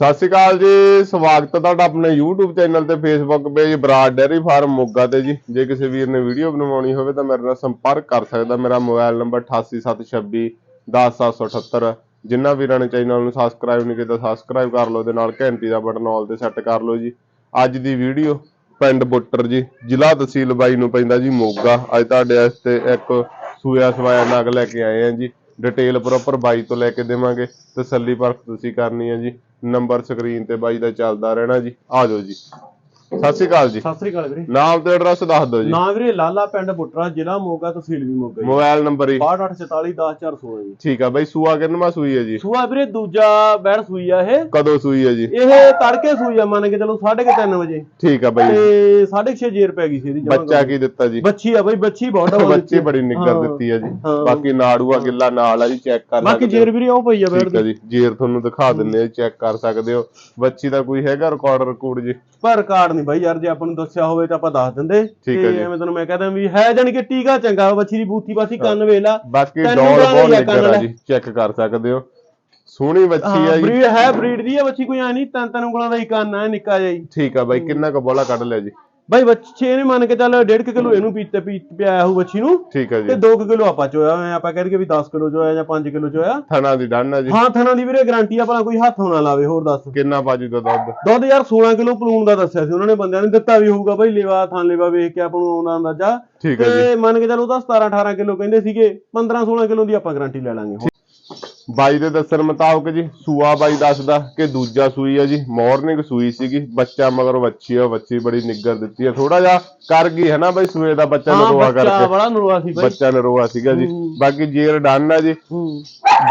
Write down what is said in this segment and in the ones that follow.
ਸਤਿ ਸ਼੍ਰੀ ਅਕਾਲ ਜੀ, ਸਵਾਗਤ ਹੈ ਤੁਹਾਡਾ ਆਪਣੇ YouTube ਚੈਨਲ ਤੇ Facebook ਪੇਜ ਬਰਾਡ ਡੇਅਰੀ ਫਾਰਮ ਮੋਗਾ ਤੇ ਜੀ। ਜੇ ਕਿਸੇ ਵੀਰ ਨੇ ਵੀਡੀਓ ਬਣਵਾਉਣੀ ਹੋਵੇ ਤਾਂ ਮੇਰੇ ਨਾਲ ਸੰਪਰਕ ਕਰ ਸਕਦਾ। ਮੇਰਾ ਮੋਬਾਈਲ ਨੰਬਰ 8876 10778 ਜਿਨ੍ਹਾਂ ਵੀਰਾਂ ਨੇ ਚੈਨਲ ਨੂੰ ਸਬਸਕ੍ਰਾਈਬ ਨਹੀਂ ਕੀਤਾ ਸਬਸਕ੍ਰਾਈਬ ਕਰ ਲਓ। ਤੇ ਨਾਲ ਘੰਟੀ ਦਾ ਬਟਨ ਆਲ ਤੇ ਸੈੱਟ ਕਰ ਲਓ ਜੀ। ਅੱਜ ਦੀ ਵੀਡੀਓ ਪਿੰਡ ਬੁੱਟਰ ਜੀ, ਜ਼ਿਲ੍ਹਾ ਤਹਿਸੀਲ ਬਾਈ ਨੂੰ ਪੈਂਦਾ ਜੀ, ਮੋਗਾ। ਅੱਜ ਤੁਹਾਡੇ ਵਾਸਤੇ ਇੱਕ ਸੂਆ ਸਵਾਇਆ ਨਗ ਲੈ ਕੇ ਆਏ ਆ ਜੀ। ਡਿਟੇਲ ਪ੍ਰੋਪਰ ਬਾਈ ਤੋਂ ਲੈ ਕੇ ਦੇਵਾਂਗੇ। ਤਸੱਲੀ ਪਰਖ ਤੁਸੀਂ ਕਰਨੀ ਹੈ ਜੀ। ਨੰਬਰ ਸਕਰੀਨ ਤੇ ਬਾਈ ਦਾ ਚੱਲਦਾ ਰਹਿਣਾ ਜੀ। ਆ ਜਾਓ ਜੀ। ਸਤਿ ਸ਼੍ਰੀ ਅਕਾਲ ਜੀ। ਸਤਿ ਸ੍ਰੀ ਅਕਾਲ ਵੀਰੇ। ਨਾਮ ਤੇ ਐਡਰੈਸ ਦੱਸ ਦਿਓ ਜੀ। ਨਾਂ ਵੀਰੇ ਲਾਲਾ ਪਿੰਡ ਬੁੱਟਰਾ ਜ਼ਿਲ੍ਹਾ ਮੋਗਾ ਤਹਿਸੀਲ ਵੀ ਮੋਗਾ ਜੀ। ਮੋਬਾਈਲ ਨੰਬਰ ਹੀ 6844 ਜੀ। ਠੀਕ ਆ ਬਾਈ ਸੂਆ ਕਿੰਨਵਾ ਸੂਈ ਹੈ ਜੀ? ਸੂਆ ਵੀਰੇ ਦੂਜਾ ਬੈੜ ਸੂਈ ਆ ਇਹ। ਕਦੋਂ ਸੂਈ ਹੈ ਜੀ? ਇਹ ਤੜਕੇ ਸੂਈ ਆ ਮੰਨ ਕੇ ਚਲੋ 3:30 ਵਜੇ। ਠੀਕ ਆ ਬਾਈ। ਤੇ 6.5 ਜੇਰ ਪੈ ਗਈ ਸੀ ਇਹਦੀ ਬੱਚਾ ਕੀ ਦਿੱਤਾ ਜੀ? ਬੱਚੀ ਆ ਬਈ ਬੱਚੀ ਬਹੁਤ ਡਬਲ ਬੱਚੀ ਬੜੀ ਨਿੱਗਰ ਦਿੱਤੀ ਹੈ ਜੀ। ਬਾਕੀ ਨਾੜੂਆ ਗਿੱਲਾ ਨਾਲ ਆ ਜੀ ਚੈੱਕ ਕਰ ਬਾਕੀ ਸਕਦੇ ਹੋ। ਜੇਰ ਵੀਰੇ ਉਹ ਪਈ ਆ ਬੈੜ ਆ ਜੀ ਜੇਰ ਤੁਹਾਨੂੰ ਦਿਖਾ ਦਿੰਨੇ ਆ ਚੈੱਕ ਕਰ ਸਕਦੇ ਹੋ। ਬੱਚੀ ਦਾ ਕੋਈ ਹੈਗਾ ਰਿਕਾਰਡ ਰਿਕੂਡ ਜੀ? ਪਰ ਕਾਰਡ ਨਹੀਂ ਬਾਈ ਯਾਰ ਜੇ ਆਪਾਂ ਨੂੰ ਦੱਸਿਆ ਹੋਵੇ ਤਾਂ ਆਪਾਂ ਦੱਸ ਦਿੰਦੇ। ਠੀਕ ਆ ਜੀ। ਐਵੇਂ ਤੁਹਾਨੂੰ ਮੈਂ ਕਹਦਾ ਵੀ ਹੈ ਜਾਨੀ ਕਿ ਟੀਕਾ ਚੰਗਾ ਬੱਚੀ ਦੀ ਬੂਥੀ ਬਾਸੀ ਕੰਨ ਵੇਲਾ। ਬਾਕੀ ਡੌਲ ਬਹੁਤ ਨਹੀਂ ਨਿੱਗਰ ਕੰਨ ਆ ਲੈ। ਜੀ ਚੈੱਕ ਕਰ ਸਕਦੇ ਹੋ। ਸੋਹਣੀ ਬੱਚੀ ਆ ਹਾਂ ਜੀ। ਬਰੀਡ ਹੈ ਬਰੀਡ ਦੀ ਆ ਬੱਚੀ ਕੋਈ ਆ ਨਹੀਂ ਤਿੰਨ ਤਿੰਨ ਉਂਗਲਾਂ ਦਾ ਹੀ ਕੰਨ ਆ ਨਿੱਕਾ ਜਿਹਾ ਹੀ। ਠੀਕ ਆ ਬਾਈ ਕਿੰਨਾ ਕੁ ਬੋਲਾ ਕੱਢ ਲਿਆ ਜੀ। ਬਾਈ ਬੱਚੇ ਨੇ ਮੰਨ ਕੇ ਚੱਲ 1.5 ਕਿਲੋ ਇਹਨੂੰ ਪੀਤੇ ਪੀ ਪਿਆਇਆ ਹੋਊ ਬੱਚੀ ਨੂੰ। ਠੀਕ ਤੇ ਜੀ 2 ਕਿਲੋ ਆਪਾਂ ਚੋਇਆ ਹੋਇਆ ਆਪਾਂ ਕਹਿ ਦਈਏ ਵੀ 10 ਕਿਲੋ ਚੋਇਆ ਜਾਂ 5 ਕਿਲੋ ਚੋਇਆ। ਥਣਾ ਦੀ ਡੰਨ ਆ ਜੀ। ਹਾਂ ਥਣਾ ਦੀ ਵੀਰੇ ਗਾਰੰਟੀ ਆ ਭਲਾ ਕੋਈ ਹੱਥੋਂ ਨਾ ਲਾਵੇ ਹੋਰ ਦੱਸ। ਕਿੰਨਾ ਬਾਜੂ ਦਾ ਦੁੱਧ? ਦੁੱਧ ਯਾਰ 16 ਕਿਲੋ ਪਲੂਣ ਦਾ ਦੱਸਿਆ ਸੀ ਉਹਨਾਂ ਨੇ ਬੰਦਿਆਂ ਨੇ ਦਿੱਤਾ ਵੀ ਹੋਊਗਾ ਬਾਈ ਲੇਵਾ ਥਾਂ ਲੇਵਾ ਵੇਖ ਕੇ ਆਪਾਂ ਨੂੰ ਆਉਂਦਾ ਅੰਦਾਜ਼ਾ ਤੇ ਮੰਨ ਕੇ ਚੱਲ ਉਹਦਾ 17 18 ਕਿਲੋ ਕਹਿੰਦੇ ਸੀਗੇ 15 16 ਕਿਲੋ ਦੀ ਆਪਾਂ ਗਾਰੰਟੀ ਲੈ ਲਾਂਗੇ। ਬਾਈ ਦੇ ਦੱਸਣ ਮੁਤਾਬਕ ਜੀ ਸੂਆ ਬਾਈ ਦੱਸਦਾ ਕਿ ਦੂਜਾ ਸੂਈ ਆ ਜੀ ਮਾਰਨਿੰਗ ਸੂਈ ਸੀਗੀ ਬੱਚਾ ਮਗਰ ਵੱਛੀ ਆ ਵੱਛੀ ਬੜੀ ਨਿੱਗਰ ਦਿੱਤੀ ਆ। ਥੋੜਾ ਜਿਹਾ ਕਰ ਗਈ ਹੈ ਨਾ ਬਾਈ ਸੂਏ ਦਾ ਬੱਚਾ ਹਾਂ ਨਰੋਆ ਬੱਚਾ ਕਰਕੇ। ਬੜਾ ਨਰਵਾ ਸੀ ਬਾਈ। ਬੱਚਾ ਨਰੋਆ ਸੀਗਾ ਜੀ। ਹੂੰ। ਬਾਕੀ ਜੇਰ ਡਨ ਆ ਜੀ ਹੂੰ।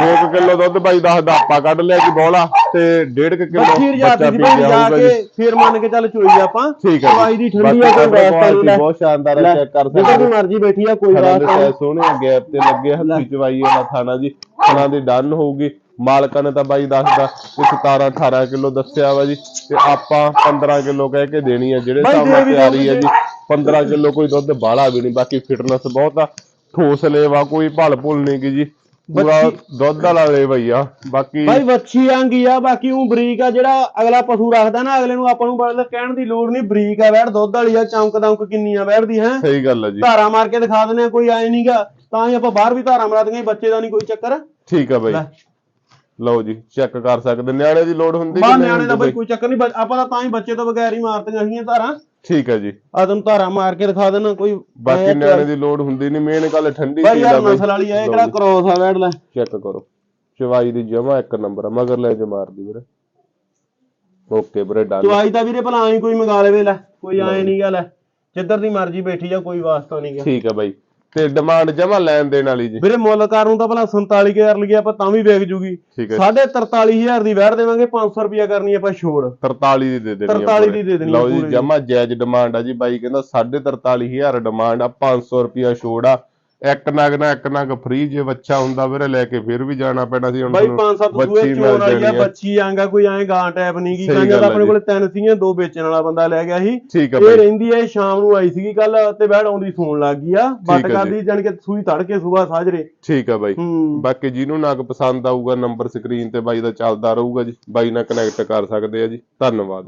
2 ਕਿਲੋ ਦੁੱਧ ਬਾਈ ਦੱਸਦਾ ਆਪਾਂ ਕੱਢ ਲਿਆ ਜੀ ਬੋਲਾ ਤੇ 1.5 ਕਿਲੋ ਬੱਚੀ ਬੱਚਾ ਪੀ ਗਿਆ ਹੋਊਗਾ ਜੀ। ਫੇਰ ਮੰਨ ਕੇ ਚੱਲ ਚੋਈ ਆਪਾਂ। ਠੀਕ ਹੈ ਦੀ ਠੰਡੀ ਆ ਕੋਈ ਨਹੀਂ ਬਹੁਤ ਸ਼ਾਨਦਾਰ ਹੈ ਚੈੱਕ ਕਰ ਜਿੱਦਾਂ ਸਕਦੇ ਦੀ ਮਰਜ਼ੀ ਬੈਠੀ ਆ ਕੋਈ ਵਾਸਤਾ ਸਾਈਜ਼ ਸੋਹਣੇ ਗੈਪ ਤੇ ਲੱਗੇ ਹੱਥੀ ਚਵਾਈ ਵਾਲਾ ਥਾਣਾ ਜੀ। ਥਣਾ ਦੀ ਡਨ ਹੋਊਗੀ। ਮਾਲਕਾਂ ਨੇ ਤਾਂ ਬਾਈ ਦੱਸਦਾ ਕਿ 17 18 ਕਿਲੋ ਦੱਸਿਆ ਵਾ ਜੀ। ਤੇ ਆਪਾਂ 15 ਕਿਲੋ ਕਹਿ ਕੇ ਦੇਣੀ ਆ ਜਿਹੜੇ ਹਿਸਾਬ ਨਾਲ ਤਿਆਰੀ ਆ ਦਿਓਗੇ ਜੀ। 15 ਕਿਲੋ ਕੋਈ ਦੁੱਧ ਬਾਹਲਾ ਵੀ ਨਹੀਂ ਬਾਕੀ ਫਿਟਨੈਸ ਬਹੁਤ ਆ। ਠੋਸ ਲੇਵਾ ਕੋਈ ਭਲ ਭੁਲ ਨਹੀਂ ਗੀ ਜੀ। ਪੂਰਾ ਦੁੱਧ ਵਾਲਾ ਲੇਵਾ ਹੀ ਆ। ਬਾਕੀ ਭਾਈ ਵੱਛੀ ਆਂਗੀ ਆ ਬਾਕੀ ਉਹ ਬਰੀਕ ਆ ਜਿਹੜਾ ਅਗਲਾ ਪਸ਼ੂ ਰੱਖਦਾ ਨਾ ਅਗਲੇ ਨੂੰ ਆਪਾਂ ਨੂੰ ਬੜਾ ਕਹਿਣ ਦੀ ਲੋੜ ਨਹੀਂ ਬਰੀਕ ਆ ਵੈੜ ਦੁੱਧ ਵਾਲੀ ਆ ਚੌਂਕ ਦੌਂਕ ਕਿੰਨੀ ਆ ਵੈੜ ਦੀ ਹੈ। ਸਹੀ ਗੱਲ ਆ ਜੀ। ਧਾਰਾ ਮਾਰ ਕੇ ਦਿਖਾ ਦਿੰਦੇ ਆ ਕੋਈ ਆਏ ਨਹੀਂਗਾ ਤਾਂ ਹੀ ਆਪਾਂ ਬਾਹਰ ਵੀ ਧਾਰਾ ਮਰਾ ਦਿੰਦੇ ਬੱਚੇ ਦਾ ਨਹੀਂ ਕੋਈ ਚੱਕਰ। ਠੀਕ ਆ ਬਾਈ। ਲੈ। ਲਓ ਜੀ ਚੈੱਕ ਕਰ ਸਕਦੇ। ਨਿਆਣੇ ਦੀ ਲੋੜ ਹੁੰਦੀ ਕਿ ਬਾਹਰ ਨਹੀਂ ਨਿਆਣੇ ਦਾ ਹੁੰਦੀ ਬਾਈ? ਕੋਈ ਚੱਕਰ ਨਹੀਂ ਆਪਾਂ ਤਾਂ ਤਾਂ ਹੀ ਬੱਚੇ ਤੋਂ ਬਗੈਰ ਹੀ ਮਾਰਦੀਆਂ ਸੀਗੀਆਂ ਧਾਰਾਂ। ਠੀਕ ਆ ਜੀ। ਆ ਤੈਨੂੰ ਧਾਰਾ ਮਾਰ ਕੇ ਦਿਖਾ ਦੇਣਾ ਕੋਈ ਬਾਕੀ ਨਿਆਣੇ ਦੀ ਲੋੜ ਹੁੰਦੀ ਨਹੀਂ ਮੇਨ ਗੱਲ ਠੰਡੀ ਬਾਈ ਚੀਜ਼ ਆ ਯਾਰ ਬਾਈ। ਨਸਲ ਵਾਲੀ ਆ ਇਹ ਕਿਹੜਾ ਕ੍ਰੋਸ ਆ ਵੈੜ ਲੈ। ਚੈੱਕ ਕਰੋ। ਚਵਾਈ ਦੀ ਜਮਾ ਇੱਕ ਨੰਬਰ ਆ ਮਗਰ ਲੈ ਜੇ ਮਾਰਦੀ ਵੀਰੇ। ਓਕੇ ਵੀਰੇ ਡਨ ਚਵਾਈ ਤਾਂ ਵੀਰੇ ਭਲਾ ਆਈ ਕੋਈ ਮੰਗਾ ਲਵੇ ਲੈ। ਕੋਈ ਆਏ ਨਹੀਂਗਾ ਲੈ। ਜਿੱਧਰ ਦੀ ਮਰਜ਼ੀ ਬੈਠੀ ਜਾ ਕੋਈ ਵਾਸਤਾ ਨਹੀਂਗਾ ਠੀਕ ਆ ਬਾਈ। ਤੇ ਡਿਮਾਂਡ ਜਮਾ ਲੈਣ ਦੇਣ ਵਾਲੀ ਜੀ। ਵੀਰੇ ਮੁੱਲ ਕਾਰ ਨੂੰ ਤਾਂ ਭਲਾ 47000 ਲਈਏ ਆਪਾਂ ਤਾਂ ਵੀ ਵੇਚ ਜੂਗੀ। ਸਾਢੇ 43000 ਦੀ ਵੈੜ ਦੇਵਾਂਗੇ 500 ਰੁਪਿਆ ਕਰਨੀ ਆਪਾਂ ਛੋੜ। 43 ਦੀ ਦੇ ਦੇਣੀ ਆ 43 ਪੂਰੇ। ਦੀ ਦੇ ਦੇਣੀ ਲਓ ਜੀ। ਜਮਾ ਜਾਇਜ਼ ਡਿਮਾਂਡ ਆ ਜੀ ਬਾਈ ਕਹਿੰਦਾ 43000 ਡਿਮਾਂਡ ਆ 500 ਰੁਪਿਆ ਛੋੜ ਆ। ਇੱਕ ਨਗ ਨਾ ਇੱਕ ਨਗ ਫ੍ਰੀ ਜੇ ਬੱਚਾ ਹੁੰਦਾ ਵੀਰੇ ਲੈ ਕੇ ਫਿਰ ਵੀ ਜਾਣਾ ਪੈਣਾ ਸੀ ਹੁਣ ਬਾਈ ਤੁਹਾਨੂੰ 5-7 ਸੂਏ ਬੱਚੀ ਮਿਲ ਚੋਣ ਵਾਲੀ ਆ। ਬੱਚੀ ਆਂਗਾ ਕੋਈ ਐਂ ਗਾਂ ਟੈਪ ਨਹੀਂ ਕੀ ਕਹਿੰਦਾ ਆਪਣੇ। ਕੋਲੇ ਤਿੰਨ ਸੀਗੀਆਂ ਦੋ ਵੇਚਣ ਵਾਲਾ ਬੰਦਾ ਲੈ ਗਿਆ ਸੀ। ਠੀਕ ਆ ਇਹ ਰਹਿੰਦੀ ਐ ਸ਼ਾਮ ਨੂੰ ਆਈ ਸੀਗੀ ਕੱਲ ਤੇ ਵੈੜ ਆਉਂਦੀ ਸੌਣ ਲੱਗ ਗਈ ਆ। ਬੱਟ। ਕਰਦੀ ਜਾਣ ਕੇ ਸੂਈ ਤੜਕੇ ਸਵੇਰ ਸਾਜਰੇ। ਠੀਕ ਆ ਬਾਈ। ਬਾਕੀ ਜਿਹਨੂੰ ਨਗ ਪਸੰਦ ਆਊਗਾ ਨੰਬਰ ਸਕਰੀਨ ਤੇ ਬਾਈ ਦਾ ਚੱਲਦਾ ਰਹੂਗਾ ਜੀ। ਬਾਈ ਨਾਲ ਕਨੈਕਟ ਕਰ ਸਕਦੇ ਆ ਜੀ। ਧੰਨਵਾਦ